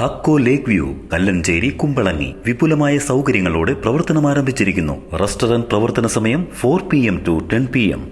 ഹക്കോ lake view Kallanchery Kumbalangi. വിപുലമായ സൗകര്യങ്ങളോടെ പ്രവർത്തനം ആരംഭിച്ചിരിക്കുന്നു റെസ്റ്റോറന്റ് പ്രവർത്തന സമയം four P M to ten P M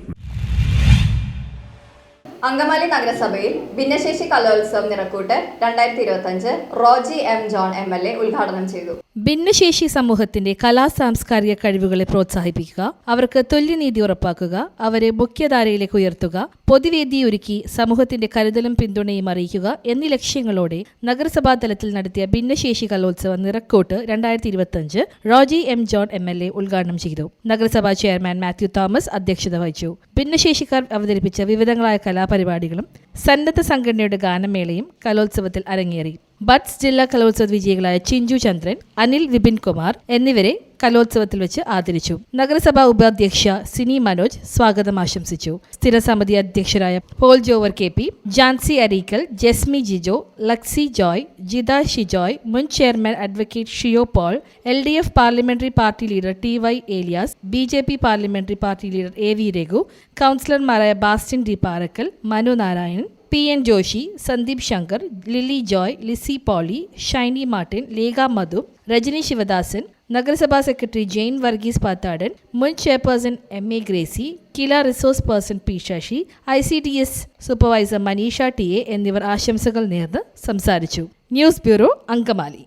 Angamaly നഗരസഭയിൽ ഭിന്നശേഷി കലോത്സവം നിറക്കൂട്ട് രണ്ടായിരത്തി ഇരുപത്തഞ്ച് Roji M John M L A ഉദ്ഘാടനം ചെയ്തു. ഭിന്നശേഷി സമൂഹത്തിന്റെ കലാ സാംസ്കാരിക കഴിവുകളെ പ്രോത്സാഹിപ്പിക്കുക അവർക്ക് തുല്യനീതി ഉറപ്പാക്കുക അവരെ മുഖ്യധാരയിലേക്ക് ഉയർത്തുക പൊതുവേദി ഒരുക്കി സമൂഹത്തിന്റെ കരുതലും പിന്തുണയും അറിയിക്കുക എന്നീ ലക്ഷ്യങ്ങളോടെ നഗരസഭാ തലത്തിൽ നടത്തിയ ഭിന്നശേഷി കലോത്സവം നിറക്കോട്ട് രണ്ടായിരത്തി ഇരുപത്തിയഞ്ച് Roji M John M L A ഉദ്ഘാടനം ചെയ്തു. നഗരസഭാ ചെയർമാൻ മാത്യു തോമസ് അധ്യക്ഷത വഹിച്ചു. ഭിന്നശേഷിക്കാർ അവതരിപ്പിച്ച വിവിധങ്ങളായ കലാപരിപാടികളും സന്നദ്ധ സംഘടനയുടെ ഗാനമേളയും കലോത്സവത്തിൽ അരങ്ങേറി. ബഡ്സ് ജില്ലാ കലോത്സവ വിജയികളായ ചിഞ്ചു ചന്ദ്രൻ അനിൽ വിപിൻ കുമാർ എന്നിവരെ കലോത്സവത്തിൽ വെച്ച് ആദരിച്ചു. നഗരസഭാ ഉപാധ്യക്ഷ സിനി മനോജ് സ്വാഗതം ആശംസിച്ചു. സ്ഥിരസമിതി അധ്യക്ഷരായ പോൾ ജോവർ കെ പി ജാൻസി അരീക്കൽ ജെസ്മി ജിജോ ലക്സി ജോയ് ജിത ഷിജോയ് മുൻ chairman advocate Shiyo Paul L D F parliamentary party leader T Y Elias B J P parliamentary party leader A V Raghu കൗൺസിലർമാരായ Bastin D Parakkal Manu Narayanan P N Joshi Sandeep Sankar Lilly Joy Lissy Poly Shiny Martin Lekha Madhu Rajani Sivadasan നഗരസഭാ secretary Jain Varghese Pathadan മുൻ chairperson M A Gracy KILA resource person P Sasi I C D S supervisor Maneesha T A എന്നിവർ ആശംസകൾ നേർന്ന് സംസാരിച്ചു. News bureau Angamaly.